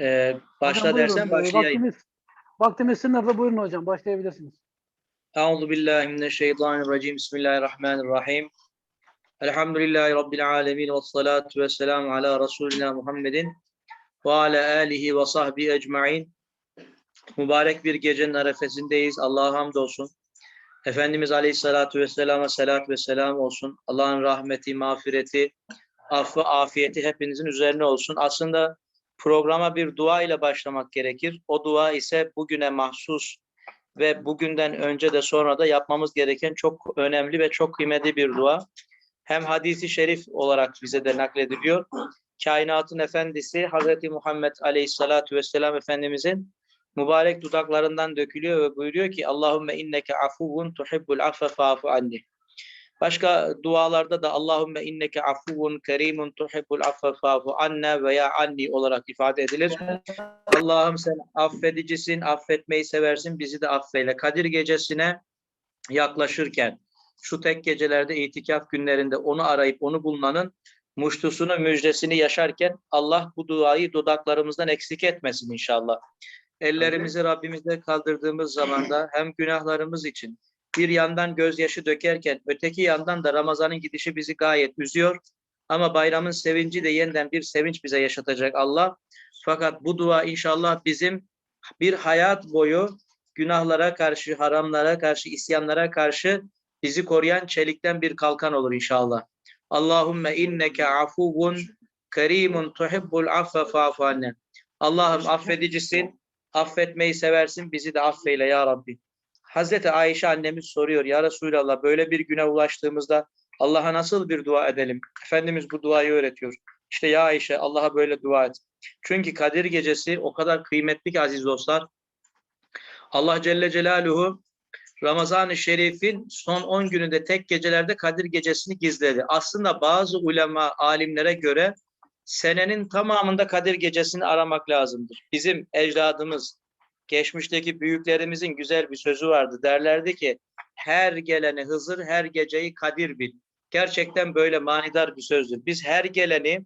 Ee, başla Hocam buyurun. dersen Ee, başlayayım. Vaktimiz, vaktimiz sınırlı. Buyurun hocam. Başlayabilirsiniz. Euzu billahi mineşşeytanirracim. Bismillahirrahmanirrahim. Elhamdülillahi rabbil alamin ve salatu vesselam ala resulina Muhammedin ve ala alihi ve sahbihi ecmaîn. Mübarek bir gecenin arefesindeyiz. Allah'a hamdolsun. Efendimiz Aleyhisselatü Vesselam'a selat ve selam olsun. Allah'ın rahmeti, mağfireti, affı, afiyeti hepinizin üzerine olsun. Aslında programa bir dua ile başlamak gerekir. O dua ise bugüne mahsus ve bugünden önce de sonra da yapmamız gereken çok önemli ve çok kıymetli bir dua. Hem hadisi şerif olarak bize de naklediliyor. Kainatın efendisi Hazreti Muhammed Aleyhisselatü Vesselam Efendimizin mübarek dudaklarından dökülüyor ve buyuruyor ki Allahümme inneke afuvun tuhibbul affe fa'fu anni. Başka dualarda da Allahümme inneke afuvun kerimun tuhibbul affe fa'fu anna veya anni olarak ifade edilir. Allah'ım sen affedicisin, affetmeyi seversin, bizi de affeyle. Kadir gecesine yaklaşırken şu tek gecelerde itikaf günlerinde onu arayıp onu bulmanın muştusunu, müjdesini yaşarken Allah bu duayı dudaklarımızdan eksik etmesin inşallah. Ellerimizi Rabbimize kaldırdığımız zamanda hem günahlarımız için bir yandan gözyaşı dökerken öteki yandan da Ramazan'ın gidişi bizi gayet üzüyor. Ama bayramın sevinci de yeniden bir sevinç bize yaşatacak Allah. Fakat bu dua inşallah bizim bir hayat boyu günahlara karşı, haramlara karşı, isyanlara karşı bizi koruyan çelikten bir kalkan olur inşallah. Allahümme inneke afuvun kerimun tuhibbul affe fa'fu anne. Allah'ım affedicisin, affetmeyi seversin, bizi de affeyle ya Rabbi. Hazreti Ayşe annemiz soruyor ya Resulallah böyle bir güne ulaştığımızda Allah'a nasıl bir dua edelim? Efendimiz bu duayı öğretiyor. İşte ya Ayşe Allah'a böyle dua et. Çünkü Kadir gecesi o kadar kıymetli ki aziz dostlar. Allah Celle Celaluhu Ramazan-ı Şerif'in son 10 gününde tek gecelerde Kadir gecesini gizledi. Aslında bazı ulema, alimlere göre senenin tamamında Kadir gecesini aramak lazımdır. Bizim ecdadımız, geçmişteki büyüklerimizin güzel bir sözü vardı. Derlerdi ki her geleni Hızır, her geceyi Kadir bil. Gerçekten böyle manidar bir sözdür. Biz her geleni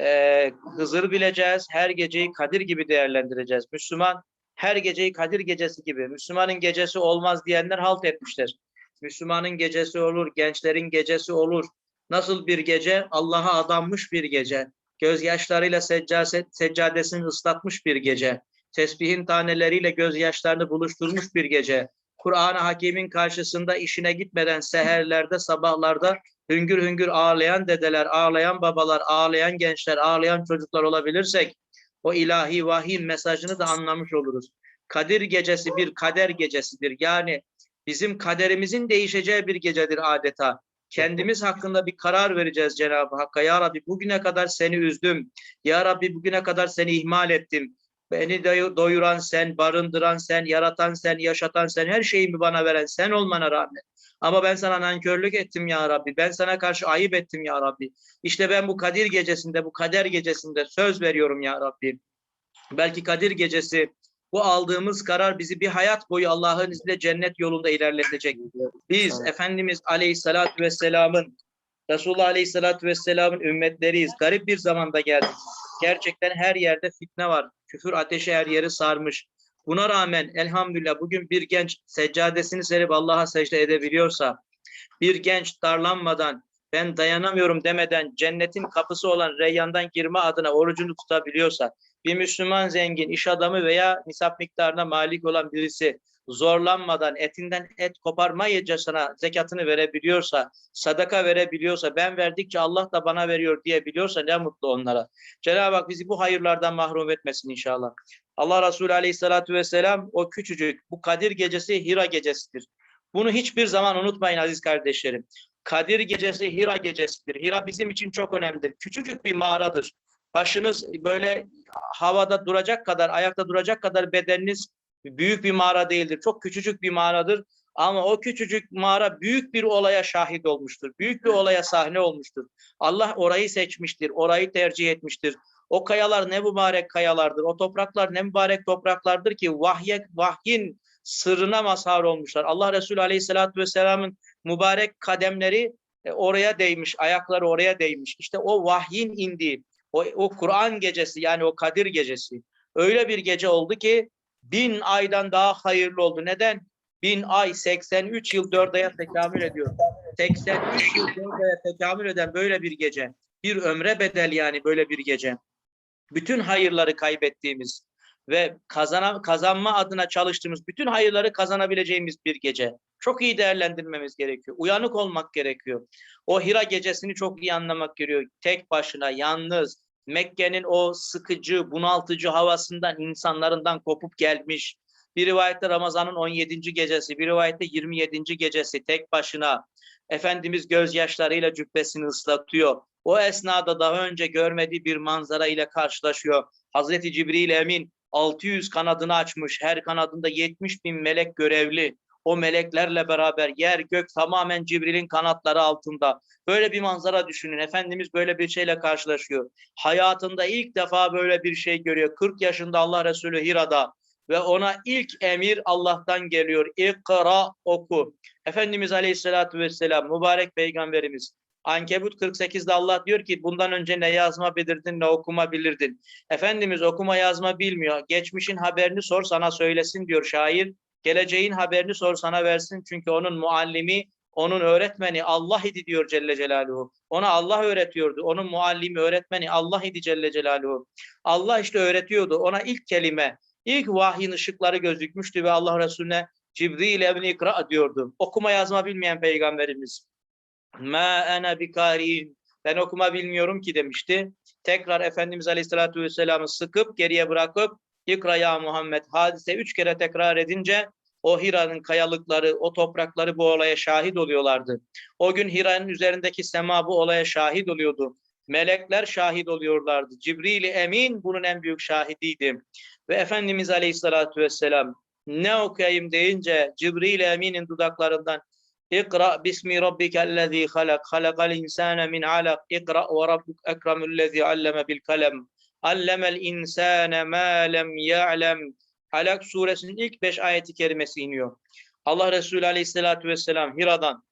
e, Hızır bileceğiz, her geceyi Kadir gibi değerlendireceğiz. Müslüman her geceyi Kadir gecesi gibi. Müslümanın gecesi olmaz diyenler halt etmişler. Müslümanın gecesi olur, gençlerin gecesi olur. Nasıl bir gece? Allah'a adanmış bir gece. Gözyaşlarıyla seccadesini ıslatmış bir gece. Tesbihin taneleriyle gözyaşlarını buluşturmuş bir gece. Kur'an-ı Hakim'in karşısında işine gitmeden seherlerde, sabahlarda hüngür hüngür ağlayan dedeler, ağlayan babalar, ağlayan gençler, ağlayan çocuklar olabilirsek o ilahi vahiy mesajını da anlamış oluruz. Kadir gecesi bir kader gecesidir. Yani bizim kaderimizin değişeceği bir gecedir adeta. Kendimiz hakkında bir karar vereceğiz Cenab-ı Hakk'a. Ya Rabbi bugüne kadar seni üzdüm. Ya Rabbi bugüne kadar seni ihmal ettim. Beni doy- doyuran sen, barındıran sen, yaratan sen, yaşatan sen, her şeyimi bana veren sen olmana rağmen. Ama ben sana nankörlük ettim ya Rabbi. Ben sana karşı ayıp ettim ya Rabbi. İşte ben bu Kadir gecesinde, bu kader gecesinde söz veriyorum ya Rabbi. Belki Kadir gecesi bu aldığımız karar bizi bir hayat boyu Allah'ın izniyle cennet yolunda ilerletecek. Biz Efendimiz Aleyhisselatü Vesselam'ın Resulullah Aleyhisselatü Vesselam'ın ümmetleriyiz. Garip bir zamanda geldik. Gerçekten her yerde fitne var. Küfür ateşi her yeri sarmış. Buna rağmen elhamdülillah bugün bir genç seccadesini serip Allah'a secde edebiliyorsa, bir genç darlanmadan, ben dayanamıyorum demeden cennetin kapısı olan reyyandan girme adına orucunu tutabiliyorsa, bir Müslüman zengin, iş adamı veya nisap miktarına malik olan birisi zorlanmadan etinden et koparmayacasına zekatını verebiliyorsa, sadaka verebiliyorsa, ben verdikçe Allah da bana veriyor diyebiliyorsa ne mutlu onlara. Cenab-ı Hak bizi bu hayırlardan mahrum etmesin inşallah. Allah Resulü Aleyhisselatü Vesselam o küçücük, bu Kadir gecesi Hira gecesidir. Bunu hiçbir zaman unutmayın aziz kardeşlerim. Kadir gecesi Hira gecesidir. Hira bizim için çok önemlidir. Küçücük bir mağaradır. Başınız böyle havada duracak kadar, ayakta duracak kadar bedeniniz büyük bir mağara değildir. Çok küçücük bir mağaradır. Ama o küçücük mağara büyük bir olaya şahit olmuştur. Büyük bir olaya sahne olmuştur. Allah orayı seçmiştir, orayı tercih etmiştir. O kayalar ne mübarek kayalardır. O topraklar ne mübarek topraklardır ki vahye, vahyin sırrına mazhar olmuşlar. Allah Resulü Aleyhisselatü Vesselam'ın mübarek kademleri e, oraya değmiş, ayakları oraya değmiş. İşte o vahyin indiği, o, o Kur'an gecesi yani o Kadir gecesi, Öyle bir gece oldu ki bin aydan daha hayırlı oldu. Neden? Bin ay 83 yıl 4 aya tekamül ediyor. 83 yıl 4 aya tekamül eden böyle bir gece. Bir ömre bedel yani böyle bir gece. Bütün hayırları kaybettiğimiz ve kazana, kazanma adına çalıştığımız bütün hayırları kazanabileceğimiz bir gece. Çok iyi değerlendirmemiz gerekiyor. Uyanık olmak gerekiyor. O Hira gecesini çok iyi anlamak gerekiyor. Tek başına, yalnız, Mekke'nin o sıkıcı, bunaltıcı havasından, insanlarından kopup gelmiş. Bir rivayette Ramazan'ın 17. gecesi, bir rivayette 27. gecesi tek başına. Efendimiz gözyaşlarıyla cübbesini ıslatıyor. O esnada daha önce görmediği bir manzara ile karşılaşıyor. Hazreti Cibril Emin 600 kanadını açmış. Her kanadında 70 bin melek görevli. O meleklerle beraber yer gök tamamen Cibril'in kanatları altında. Böyle bir manzara düşünün. Efendimiz böyle bir şeyle karşılaşıyor. Hayatında ilk defa böyle bir şey görüyor. 40 yaşında Allah Resulü Hira'da ve ona ilk emir Allah'tan geliyor. İkra oku. Efendimiz Aleyhisselatü Vesselam mübarek peygamberimiz Ankebut 48'de Allah diyor ki bundan önce ne yazma bilirdin ne okuma bilirdin. Efendimiz okuma yazma bilmiyor. Geçmişin haberini sor sana söylesin diyor şair. Geleceğin haberini sor sana versin çünkü onun muallimi, onun öğretmeni Allah idi diyor Celle Celaluhu. Ona Allah öğretiyordu. Onun muallimi, öğretmeni Allah idi Celle Celaluhu. Allah işte öğretiyordu. Ona ilk kelime, ilk vahyin ışıkları gözükmüştü ve Allah Resulüne Cibril ebni ikra diyordu. Okuma yazma bilmeyen peygamberimiz. Ma ene bikarin. Ben okuma bilmiyorum ki demişti. Tekrar Efendimiz Aleyhisselatü Vesselam'ı sıkıp geriye bırakıp İkra ya Muhammed hadise üç kere tekrar edince o Hira'nın kayalıkları, o toprakları bu olaya şahit oluyorlardı. O gün Hira'nın üzerindeki sema bu olaya şahit oluyordu. Melekler şahit oluyorlardı. Cibril Emin bunun en büyük şahidiydi. Ve Efendimiz Aleyhisselatü Vesselam ne okuyayım deyince Cibril Emin'in dudaklarından İkra bismi rabbikellezî halak halakal insâne min alak İkra ve rabbuk ekremüllezî alleme bil kalem allemel insâne mâ lem ya'lem Alak suresinin ilk beş ayeti kerimesi iniyor. Allah Resulü Aleyhisselatü Vesselam Hira'dan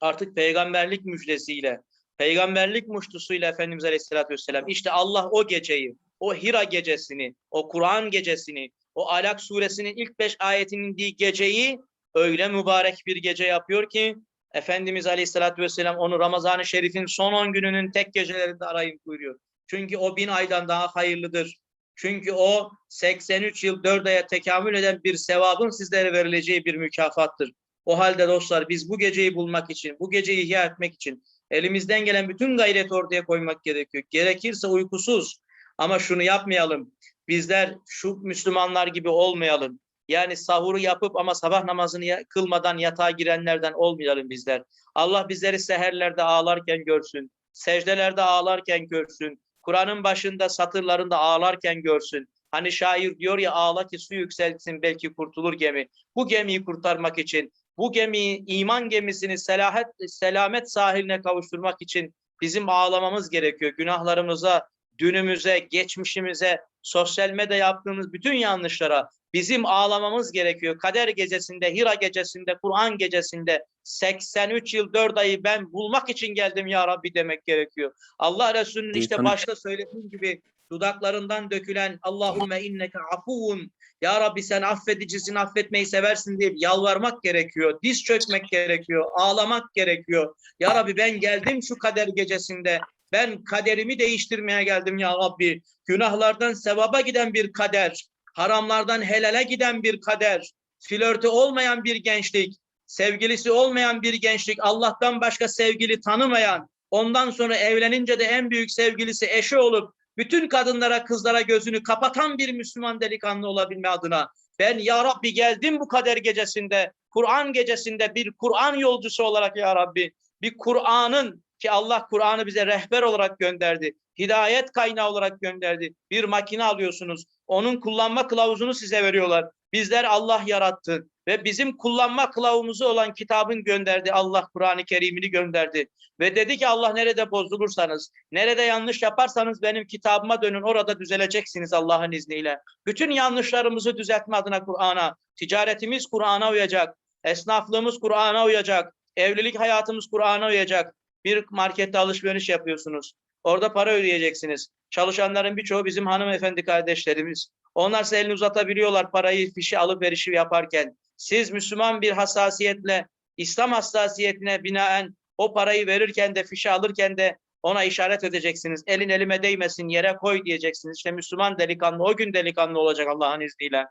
artık peygamberlik müjdesiyle, peygamberlik muştusuyla Efendimiz Aleyhisselatü Vesselam işte Allah o geceyi, o Hira gecesini, o Kur'an gecesini, o Alak suresinin ilk beş ayetinin indiği geceyi öyle mübarek bir gece yapıyor ki Efendimiz Aleyhisselatü Vesselam onu Ramazan-ı Şerif'in son 10 gününün tek gecelerinde arayın buyuruyor. Çünkü o bin aydan daha hayırlıdır. Çünkü o 83 yıl 4 aya tekamül eden bir sevabın sizlere verileceği bir mükafattır. O halde dostlar biz bu geceyi bulmak için, bu geceyi ihya etmek için elimizden gelen bütün gayreti ortaya koymak gerekiyor. Gerekirse uykusuz ama şunu yapmayalım. Bizler şu Müslümanlar gibi olmayalım. Yani sahuru yapıp ama sabah namazını kılmadan yatağa girenlerden olmayalım bizler. Allah bizleri seherlerde ağlarken görsün. Secdelerde ağlarken görsün. Kur'an'ın başında satırlarında ağlarken görsün. Hani şair diyor ya ağla ki su yükselsin belki kurtulur gemi. Bu gemiyi kurtarmak için, bu gemiyi iman gemisini selahet, selamet sahiline kavuşturmak için bizim ağlamamız gerekiyor. Günahlarımıza, dünümüze, geçmişimize, sosyal medya yaptığımız bütün yanlışlara bizim ağlamamız gerekiyor. Kader gecesinde, Hira gecesinde, Kur'an gecesinde 83 yıl 4 ayı ben bulmak için geldim ya Rabbi demek gerekiyor. Allah Resulü'nün işte başta söylediğim gibi dudaklarından dökülen Allahümme inneke afuvun ya Rabbi sen affedicisin affetmeyi seversin diye yalvarmak gerekiyor. Diz çökmek gerekiyor. Ağlamak gerekiyor. Ya Rabbi ben geldim şu kader gecesinde. Ben kaderimi değiştirmeye geldim ya Rabbi. Günahlardan sevaba giden bir kader. Haramlardan helale giden bir kader. Flörtü olmayan bir gençlik. Sevgilisi olmayan bir gençlik. Allah'tan başka sevgili tanımayan. Ondan sonra evlenince de en büyük sevgilisi eşi olup bütün kadınlara, kızlara gözünü kapatan bir Müslüman delikanlı olabilme adına ben ya Rabbi geldim bu kader gecesinde, Kur'an gecesinde bir Kur'an yolcusu olarak ya Rabbi, bir Kur'an'ın ki Allah Kur'an'ı bize rehber olarak gönderdi, hidayet kaynağı olarak gönderdi. Bir makine alıyorsunuz, onun kullanma kılavuzunu size veriyorlar. Bizler Allah yarattı ve bizim kullanma kılavuzu olan kitabın gönderdi. Allah Kur'an-ı Kerim'ini gönderdi. Ve dedi ki Allah nerede bozulursanız, nerede yanlış yaparsanız benim kitabıma dönün orada düzeleceksiniz Allah'ın izniyle. Bütün yanlışlarımızı düzeltme adına Kur'an'a, ticaretimiz Kur'an'a uyacak, esnaflığımız Kur'an'a uyacak, evlilik hayatımız Kur'an'a uyacak. Bir markette alışveriş yapıyorsunuz. Orada para ödeyeceksiniz. Çalışanların birçoğu bizim hanımefendi kardeşlerimiz. Onlar size elini uzatabiliyorlar parayı, fişi alıp verişi yaparken. Siz Müslüman bir hassasiyetle, İslam hassasiyetine binaen o parayı verirken de, fişi alırken de ona işaret edeceksiniz. Elin elime değmesin, yere koy diyeceksiniz. İşte Müslüman delikanlı o gün delikanlı olacak Allah'ın izniyle.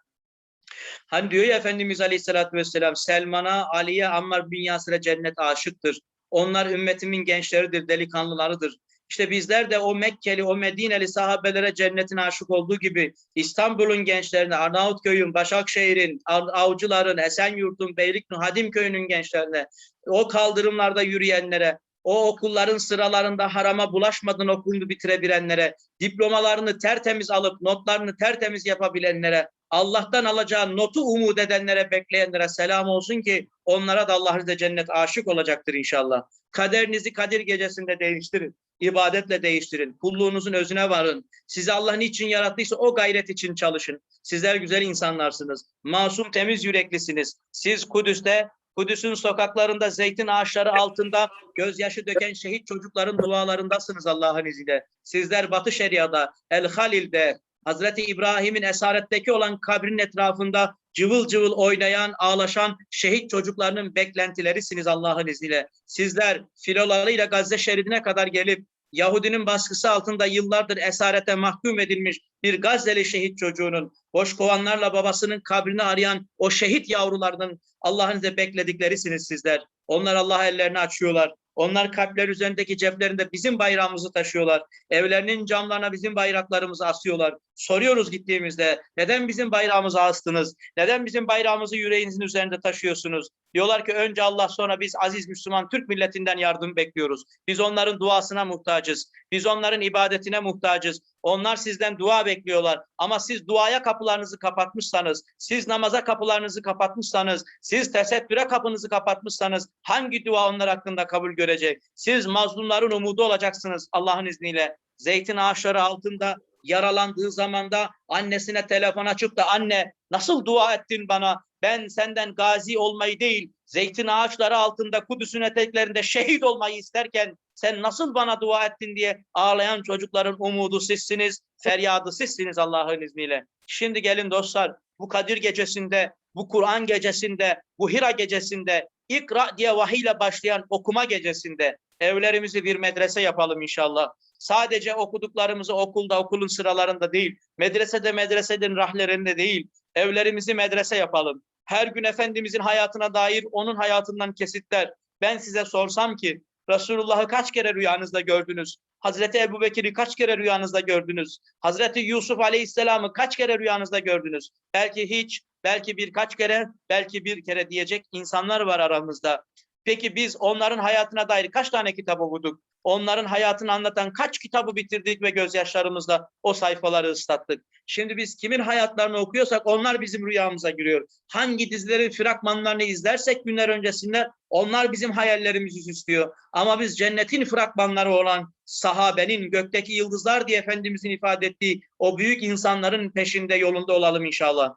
Hani diyor ya Efendimiz Aleyhisselatü Vesselam Selman'a, Ali'ye, Ammar bin Yasir'e cennet aşıktır. Onlar ümmetimin gençleridir, delikanlılarıdır. İşte bizler de o Mekkeli, o Medineli sahabelere cennetin aşık olduğu gibi İstanbul'un gençlerine, Arnavutköy'ün, Başakşehir'in, Av- Avcılar'ın, Esenyurt'un, Beylikdüzü, Hadimköy'ün gençlerine, o kaldırımlarda yürüyenlere, o okulların sıralarında harama bulaşmadan okulunu bitirebilenlere, diplomalarını tertemiz alıp notlarını tertemiz yapabilenlere, Allah'tan alacağı notu umut edenlere, bekleyenlere selam olsun ki onlara da Allah Azze cennet aşık olacaktır inşallah. Kaderinizi Kadir gecesinde değiştirin. ibadetle değiştirin. Kulluğunuzun özüne varın. Sizi Allah niçin yarattıysa o gayret için çalışın. Sizler güzel insanlarsınız. Masum temiz yüreklisiniz. Siz Kudüs'te Kudüs'ün sokaklarında zeytin ağaçları altında gözyaşı döken şehit çocukların dualarındasınız Allah'ın izniyle. Sizler Batı Şeria'da, El Halil'de, Hazreti İbrahim'in esaretteki olan kabrin etrafında cıvıl cıvıl oynayan, ağlaşan şehit çocuklarının beklentilerisiniz Allah'ın izniyle. Sizler filolarıyla Gazze şeridine kadar gelip Yahudinin baskısı altında yıllardır esarete mahkum edilmiş bir Gazze'li şehit çocuğunun, boş kovanlarla babasının kabrini arayan o şehit yavrularının Allah'ın izniyle beklediklerisiniz sizler. Onlar Allah ellerini açıyorlar. Onlar kalpler üzerindeki ceplerinde bizim bayrağımızı taşıyorlar. Evlerinin camlarına bizim bayraklarımızı asıyorlar. Soruyoruz gittiğimizde neden bizim bayrağımızı astınız? Neden bizim bayrağımızı yüreğinizin üzerinde taşıyorsunuz? Diyorlar ki önce Allah sonra biz aziz Müslüman Türk milletinden yardım bekliyoruz. Biz onların duasına muhtacız. Biz onların ibadetine muhtacız. Onlar sizden dua bekliyorlar. Ama siz duaya kapılarınızı kapatmışsanız, siz namaza kapılarınızı kapatmışsanız, siz tesettüre kapınızı kapatmışsanız hangi dua onlar hakkında kabul görecek? Siz mazlumların umudu olacaksınız Allah'ın izniyle. Zeytin ağaçları altında yaralandığı zamanda annesine telefon açıp da anne nasıl dua ettin bana? Ben senden gazi olmayı değil, zeytin ağaçları altında Kudüs'ün eteklerinde şehit olmayı isterken sen nasıl bana dua ettin diye ağlayan çocukların umudu sizsiniz, feryadı sizsiniz Allah'ın izniyle. Şimdi gelin dostlar bu Kadir gecesinde, bu Kur'an gecesinde, bu Hira gecesinde, İkra diye vahiyle başlayan okuma gecesinde evlerimizi bir medrese yapalım inşallah. Sadece okuduklarımızı okulda, okulun sıralarında değil, medresede, medresenin rahlerinde değil, evlerimizi medrese yapalım. Her gün Efendimizin hayatına dair onun hayatından kesitler. Ben size sorsam ki Resulullah'ı kaç kere rüyanızda gördünüz? Hazreti Ebu Bekir'i kaç kere rüyanızda gördünüz? Hazreti Yusuf Aleyhisselam'ı kaç kere rüyanızda gördünüz? Belki hiç, belki birkaç kere, belki bir kere diyecek insanlar var aramızda. Peki biz onların hayatına dair kaç tane kitap okuduk? Onların hayatını anlatan kaç kitabı bitirdik ve gözyaşlarımızla o sayfaları ıslattık? Şimdi biz kimin hayatlarını okuyorsak onlar bizim rüyamıza giriyor. Hangi dizilerin fragmanlarını izlersek günler öncesinde onlar bizim hayallerimizi süslüyor. Ama biz cennetin fragmanları olan sahabenin gökteki yıldızlar diye Efendimizin ifade ettiği o büyük insanların peşinde yolunda olalım inşallah.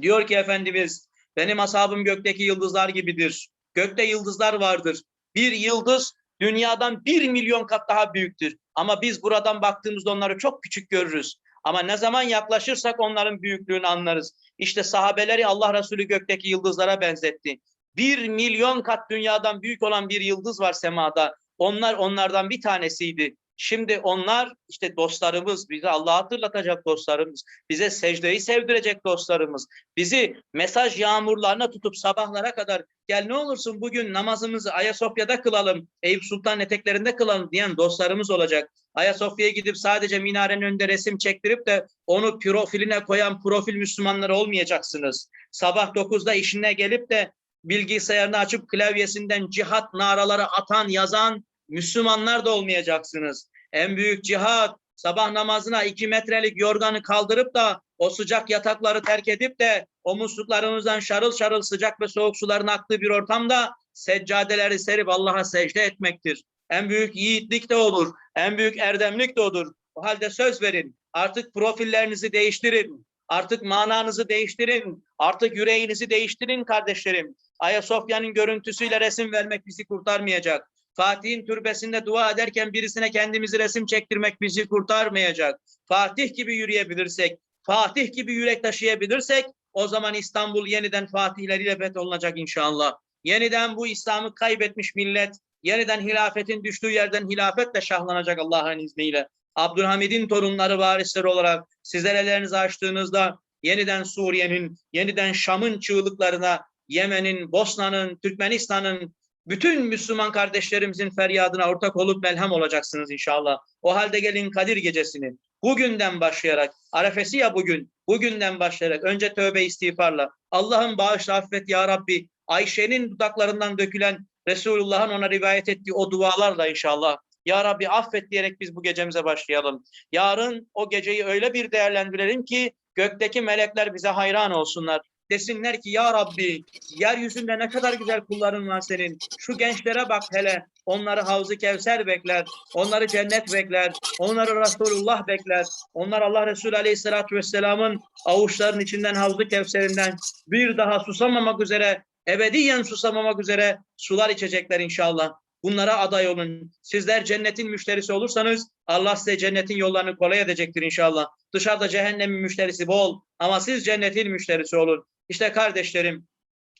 Diyor ki Efendimiz benim ashabım gökteki yıldızlar gibidir. Gökte yıldızlar vardır. Bir yıldız dünyadan bir milyon kat daha büyüktür. Ama biz buradan baktığımızda onları çok küçük görürüz. Ama ne zaman yaklaşırsak onların büyüklüğünü anlarız. İşte sahabeleri Allah Resulü gökteki yıldızlara benzetti. Bir milyon kat dünyadan büyük olan bir yıldız var semada. Onlar onlardan bir tanesiydi. Şimdi onlar işte dostlarımız, bizi Allah'a hatırlatacak dostlarımız, bize secdeyi sevdirecek dostlarımız, bizi mesaj yağmurlarına tutup sabahlara kadar gel ne olursun bugün namazımızı Ayasofya'da kılalım, Eyüp Sultan eteklerinde kılalım diyen dostlarımız olacak. Ayasofya'ya gidip sadece minarenin önünde resim çektirip de onu profiline koyan profil Müslümanlar olmayacaksınız. Sabah 9'da işine gelip de bilgisayarını açıp klavyesinden cihat naraları atan, yazan Müslümanlar da olmayacaksınız. En büyük cihat sabah namazına iki metrelik yorganı kaldırıp da o sıcak yatakları terk edip de o musluklarımızdan şarıl şarıl sıcak ve soğuk suların aktığı bir ortamda seccadeleri serip Allah'a secde etmektir. En büyük yiğitlik de olur. En büyük erdemlik de olur. O halde söz verin. Artık profillerinizi değiştirin. Artık mananızı değiştirin. Artık yüreğinizi değiştirin kardeşlerim. Ayasofya'nın görüntüsüyle resim vermek bizi kurtarmayacak. Fatih'in türbesinde dua ederken birisine kendimizi resim çektirmek bizi kurtarmayacak. Fatih gibi yürüyebilirsek, Fatih gibi yürek taşıyabilirsek o zaman İstanbul yeniden fatihleriyle fetholunacak inşallah. Yeniden bu İslam'ı kaybetmiş millet yeniden hilafetin düştüğü yerden hilafetle şahlanacak Allah'ın izniyle. Abdülhamid'in torunları varisleri olarak sizler ellerinizi açtığınızda yeniden Suriye'nin, yeniden Şam'ın çığlıklarına, Yemen'in, Bosna'nın, Türkmenistan'ın, bütün Müslüman kardeşlerimizin feryadına ortak olup melhem olacaksınız inşallah. O halde gelin Kadir gecesini bugünden başlayarak, arefesi ya bugün, bugünden başlayarak önce tövbe istiğfarla, Allah'ın bağışla affet ya Rabbi, Ayşe'nin dudaklarından dökülen Resulullah'ın ona rivayet ettiği o dualarla inşallah. Ya Rabbi affet diyerek biz bu gecemize başlayalım. Yarın o geceyi öyle bir değerlendirelim ki gökteki melekler bize hayran olsunlar. Desinler ki ya Rabbi yeryüzünde ne kadar güzel kulların var senin. Şu gençlere bak hele. Onları Havz-ı Kevser bekler. Onları cennet bekler. Onları Resulullah bekler. Onlar Allah Resulü Aleyhisselatü Vesselam'ın avuçlarının içinden Havz-ı Kevser'inden bir daha susamamak üzere ebediyen susamamak üzere sular içecekler inşallah. Bunlara aday olun. Sizler cennetin müşterisi olursanız Allah size cennetin yollarını kolay edecektir inşallah. Dışarıda cehennemin müşterisi bol ama siz cennetin müşterisi olun. İşte kardeşlerim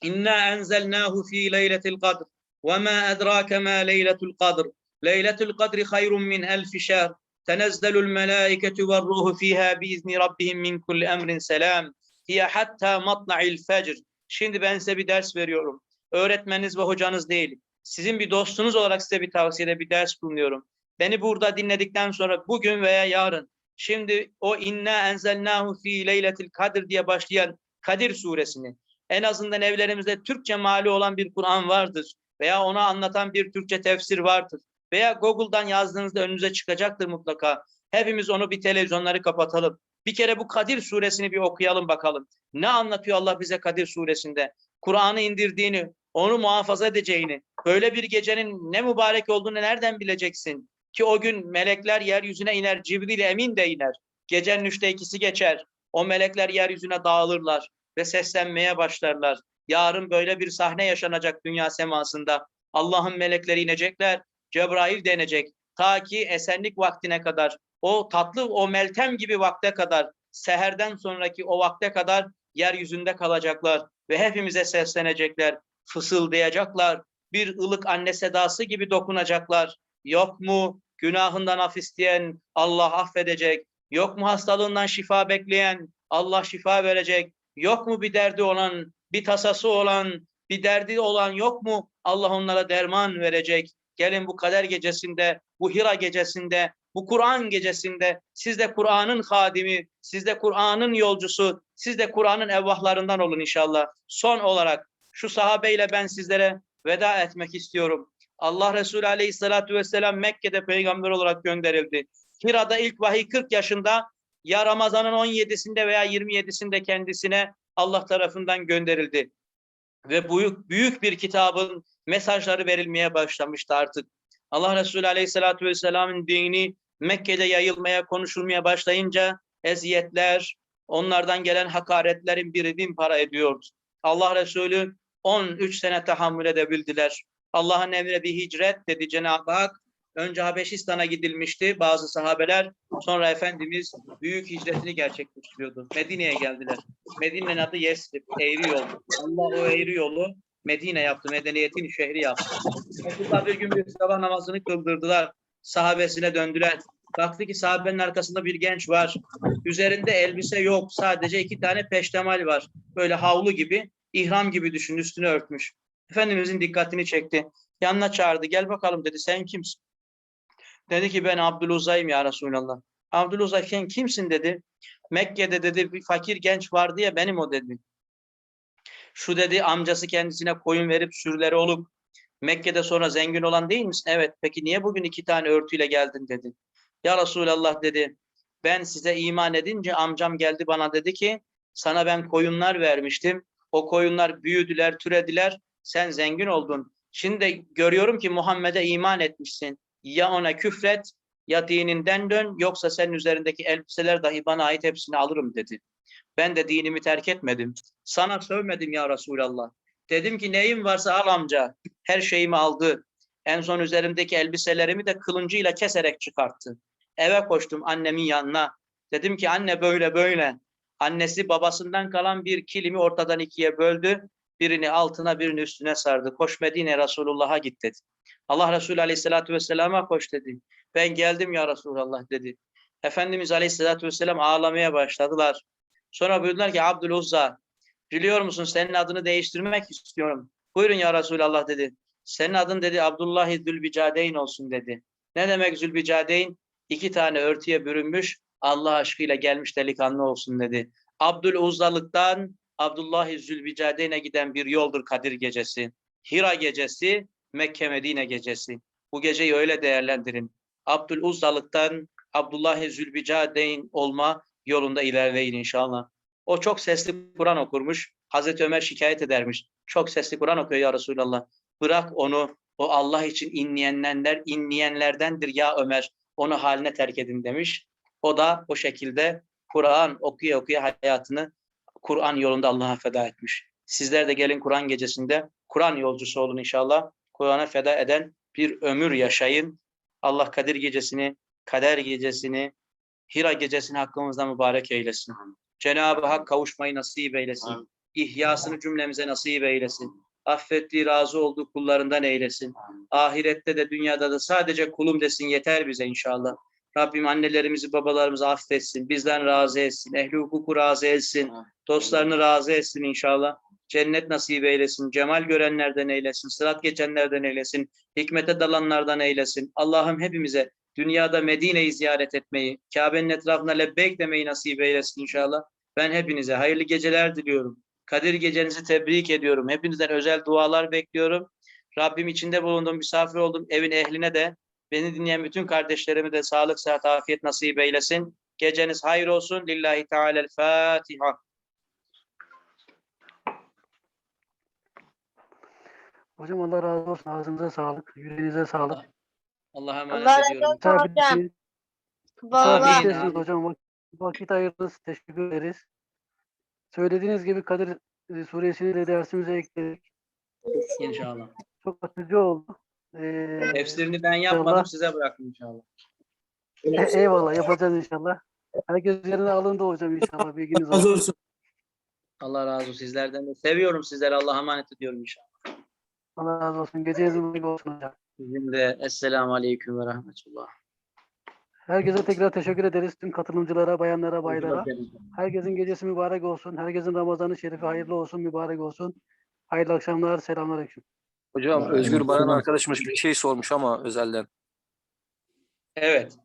İnna enzelnahu fi leyletil kadr ve ma edrake ma leyletul kadr. Leyletul kadri hayrun min elfi şehr. Tenezzelul melâiketu ve ruhu fiha biizni rabbihim min kulli emrin selam. Hiye hatta matla'il fecr. Şimdi ben size bir ders veriyorum. Öğretmeniniz ve hocanız değil. Sizin bir dostunuz olarak size bir tavsiyede bir ders bulunuyorum. Beni burada dinledikten sonra bugün veya yarın şimdi o inna enzelnahu fi leyletil kadir diye başlayan Kadir suresini en azından evlerimizde Türkçe mali olan bir Kur'an vardır veya ona anlatan bir Türkçe tefsir vardır veya Google'dan yazdığınızda önünüze çıkacaktır mutlaka. Hepimiz onu bir televizyonları kapatalım. Bir kere bu Kadir suresini bir okuyalım bakalım. Ne anlatıyor Allah bize Kadir suresinde? Kur'an'ı indirdiğini, onu muhafaza edeceğini, böyle bir gecenin ne mübarek olduğunu nereden bileceksin? Ki o gün melekler yeryüzüne iner, Cibril Emin de iner. Gecenin üçte ikisi geçer. O melekler yeryüzüne dağılırlar ve seslenmeye başlarlar. Yarın böyle bir sahne yaşanacak dünya semasında. Allah'ın melekleri inecekler, Cebrail denecek. Ta ki esenlik vaktine kadar, o tatlı, o meltem gibi vakte kadar, seherden sonraki o vakte kadar yeryüzünde kalacaklar ve hepimize seslenecekler, fısıldayacaklar, bir ılık anne sedası gibi dokunacaklar. Yok mu günahından af isteyen Allah affedecek, yok mu hastalığından şifa bekleyen Allah şifa verecek, yok mu bir derdi olan, bir tasası olan, bir derdi olan yok mu Allah onlara derman verecek. Gelin bu kader gecesinde, bu Hira gecesinde, bu Kur'an gecesinde siz de Kur'an'ın hadimi, siz de Kur'an'ın yolcusu, siz de Kur'an'ın evvahlarından olun inşallah. Son olarak şu sahabeyle ben sizlere veda etmek istiyorum. Allah Resulü Aleyhisselatü Vesselam Mekke'de peygamber olarak gönderildi. Hira'da ilk vahiy 40 yaşında ya Ramazan'ın 17'sinde veya 27'sinde kendisine Allah tarafından gönderildi. Ve büyük, büyük bir kitabın mesajları verilmeye başlamıştı artık. Allah Resulü Aleyhisselatü Vesselam'ın dini Mekke'de yayılmaya, konuşulmaya başlayınca eziyetler, onlardan gelen hakaretlerin biri bin para ediyordu. Allah Resulü 13 sene tahammül edebildiler. Allah'ın emre bir hicret dedi Cenab-ı Hak. Önce Habeşistan'a gidilmişti bazı sahabeler. Sonra Efendimiz büyük hicretini gerçekleştiriyordu. Medine'ye geldiler. Medine'nin adı Yesrib, eğri yol. Allah o eğri yolu Medine yaptı, medeniyetin şehri yaptı. Resulullah bir gün bir sabah namazını kıldırdılar. Sahabesine döndüler. Baktı ki sahabenin arkasında bir genç var. Üzerinde elbise yok. Sadece iki tane peştemal var. Böyle havlu gibi, ihram gibi düşün, üstünü örtmüş. Efendimizin dikkatini çekti. Yanına çağırdı. Gel bakalım dedi. Sen kimsin? Dedi ki ben Abdüluzay'ım ya Resulallah. Abdüluzay sen kimsin dedi. Mekke'de dedi bir fakir genç vardı ya benim o dedi. Şu dedi amcası kendisine koyun verip sürüleri olup Mekke'de sonra zengin olan değil misin? Evet. Peki niye bugün iki tane örtüyle geldin dedi. Ya Resulallah dedi. Ben size iman edince amcam geldi bana dedi ki sana ben koyunlar vermiştim. O koyunlar büyüdüler, türediler. Sen zengin oldun. Şimdi görüyorum ki Muhammed'e iman etmişsin. Ya ona küfret ya dininden dön yoksa senin üzerindeki elbiseler dahi bana ait hepsini alırım dedi. Ben de dinimi terk etmedim. Sana sövmedim ya Resulallah. Dedim ki neyim varsa al amca. Her şeyimi aldı. En son üzerimdeki elbiselerimi de kılıncıyla keserek çıkarttı. Eve koştum annemin yanına. Dedim ki anne böyle böyle. Annesi babasından kalan bir kilimi ortadan ikiye böldü. Birini altına birini üstüne sardı. Koş Medine Resulullah'a git dedi. Allah Resulü Aleyhisselatü Vesselam'a koş dedi. Ben geldim ya Resulallah dedi. Efendimiz Aleyhisselatü Vesselam ağlamaya başladılar. Sonra buyurdular ki Abdül Uzza biliyor musun senin adını değiştirmek istiyorum. Buyurun ya Resulallah dedi. Senin adın dedi Abdullah Zülbicadeyn olsun dedi. Ne demek Zülbicadeyn? İki tane örtüye bürünmüş Allah aşkıyla gelmiş delikanlı olsun dedi. Abdül Uzzalıktan Abdullah Zülbicadeyn'e giden bir yoldur Kadir gecesi. Hira gecesi, Mekke Medine gecesi. Bu geceyi öyle değerlendirin. Abdül Uzzalıktan Abdullah Zülbicadeyn olma yolunda ilerleyin inşallah. O çok sesli Kur'an okurmuş. Hazreti Ömer şikayet edermiş. Çok sesli Kur'an okuyor ya Resulallah. Bırak onu. O Allah için inleyenler, inleyenlerdendir ya Ömer. Onu haline terk edin demiş. O da o şekilde Kur'an okuya okuya hayatını Kur'an yolunda Allah'a feda etmiş. Sizler de gelin Kur'an gecesinde Kur'an yolcusu olun inşallah. Kur'an'a feda eden bir ömür yaşayın. Allah Kadir gecesini, Kader gecesini, Hira gecesini hakkımızda mübarek eylesin. Cenab-ı Hak kavuşmayı nasip eylesin. İhyasını cümlemize nasip eylesin. Affettiği, razı olduğu kullarından eylesin. Ahirette de dünyada da sadece kulum desin yeter bize inşallah. Rabbim annelerimizi, babalarımızı affetsin. Bizden razı etsin. Ehli hukuku razı etsin. Dostlarını razı etsin inşallah. Cennet nasip eylesin. Cemal görenlerden eylesin. Sırat geçenlerden eylesin. Hikmete dalanlardan eylesin. Allah'ım hepimize dünyada Medine'yi ziyaret etmeyi, Kabe'nin etrafına lebbeyk demeyi nasip eylesin inşallah. Ben hepinize hayırlı geceler diliyorum. Kadir gecenizi tebrik ediyorum. Hepinizden özel dualar bekliyorum. Rabbim içinde bulunduğum, misafir olduğum evin ehline de beni dinleyen bütün kardeşlerime de sağlık, sıhhat, afiyet nasip eylesin. Geceniz hayır olsun. Lillahi Teala'l-Fatiha. Hocam Allah razı olsun. Ağzınıza sağlık. Yüreğinize sağlık. Allah'a emanet Allah razı ediyorum. olsun hocam. Vallahi Amin. misafirlersiniz hocam. Vak- Vakit ayırdınız. Teşekkür ederiz. Söylediğiniz gibi Kadir e, suresini de dersimize ekledik. İnşallah. Çok akıcı oldu. Ee, Tefsirini ben yapmadım İnşallah. size bıraktım inşallah. e- eyvallah yapacağız inşallah. Herkes üzerine alındı hocam inşallah. Bilginiz Razı olsun. olsun. Allah razı olsun sizlerden de. Seviyorum sizleri. Allah'a emanet ediyorum inşallah. Allah razı olsun. Geceniz mübarek olsun hocam. Sizin de Esselamu Aleyküm ve Rahmetullah. Herkese tekrar teşekkür ederiz. Tüm katılımcılara, bayanlara, baylara. Herkesin gecesi mübarek olsun. Herkesin Ramazanı şerifi hayırlı olsun, mübarek olsun. Hayırlı akşamlar, selamünaleyküm. Hocam Özgür Baran arkadaşımız bir şey sormuş ama özelden. Evet.